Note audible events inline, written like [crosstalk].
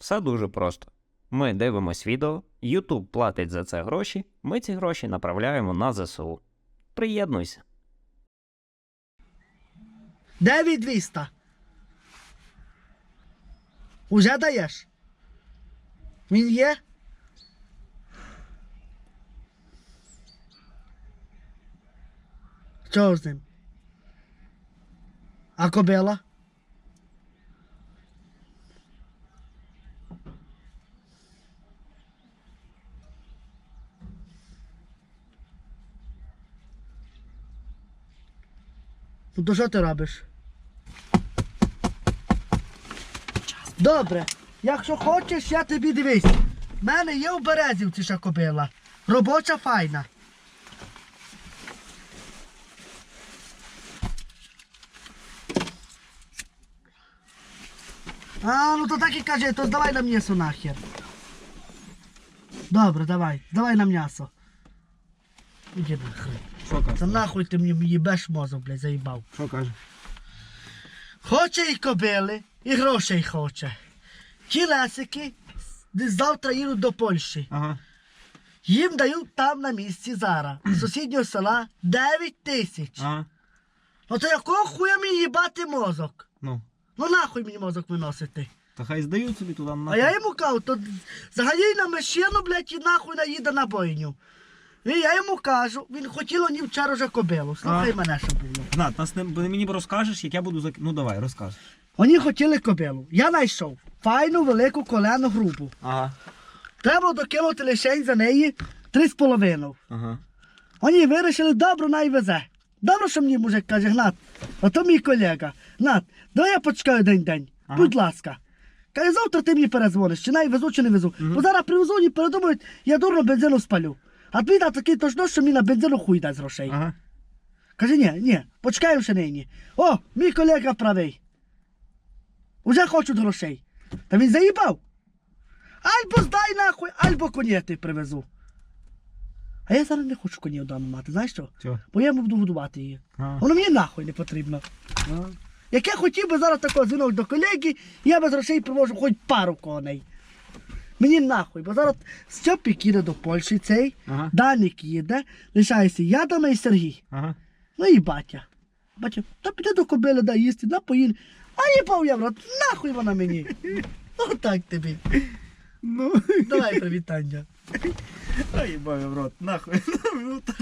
Все дуже просто. Ми дивимось відео, YouTube платить за це гроші, ми ці гроші направляємо на ЗСУ. Приєднуйся. 9200. Уже даєш? Він є? Що з ним? А кобила? Ну то що ти робиш? Добре, якщо хочеш, я тобі дивись. В мене є у Березівці ще кобила. Робоча файна. А, ну то так і кажи, то давай на м'ясо нахер. Добре, давай, давай на м'ясо. Іди нахрен. Що Та нахуй ти мені їбеш мозок, блядь, заїбав. Що каже? Хоче і кобили, і грошей хоче. Ті лесики завтра їдуть до Польщі. Ага. Їм дають там на місці зараз, з сусіднього села 9 тисяч. Ага. Ну то якого хуя мені їбати мозок? Ну. Ну нахуй мені мозок виносити. Та хай здають собі туди на. А я йому кажу, то заганяй на машину, блядь, і нахуй наїде на бойню. І я йому кажу, він хотіло ні вчора вже кобилу. Слухай А. мене, що було. Знат, нас не, бо мені розкажеш, як я буду зак... Ну давай, розкажи. Вони хотіли кобилу. Я знайшов файну велику колену грубу. Ага. Треба докинути лишень за неї три з половиною. Ага. Вони вирішили, добре, най везе. Добре, що мені мужик каже, Гнат, а то мій колега. Гнат, давай я почекаю день день. Ага. Будь ласка. Каже, завтра ти мені перезвониш, чи най везу, чи не везу. Бо зараз привезу і передумають, я дурно бензину спалю. А твій дав такий точно, що мені на бензину хуй дасть грошей. Ага. Каже, ні, ні, почекаємо ще нині. О, мій колега правий. Уже хочуть грошей. Та він заїбав. Альбо здай нахуй, альбо конєти привезу. А я зараз не хочу конів вдома мати, знаєш що? Чого? Бо я буду годувати її. Ага. Воно мені нахуй не потрібно. Як я хотів би зараз такого дзвінок до колеги, я без грошей привожу хоч пару коней. Мені нахуй, бо зараз Стьопік їде до Польщі цей, Ага. Данік їде, лишається я дома і Сергій. Ага. Ну і батя. Батя, та піде до кобили, да їсти, да поїде. А їбав я, брат, нахуй вона мені. [laughs] Отак тобі. Ну, Давай привітання. ай, баю, в рот, нахуй. Ну, [laughs] так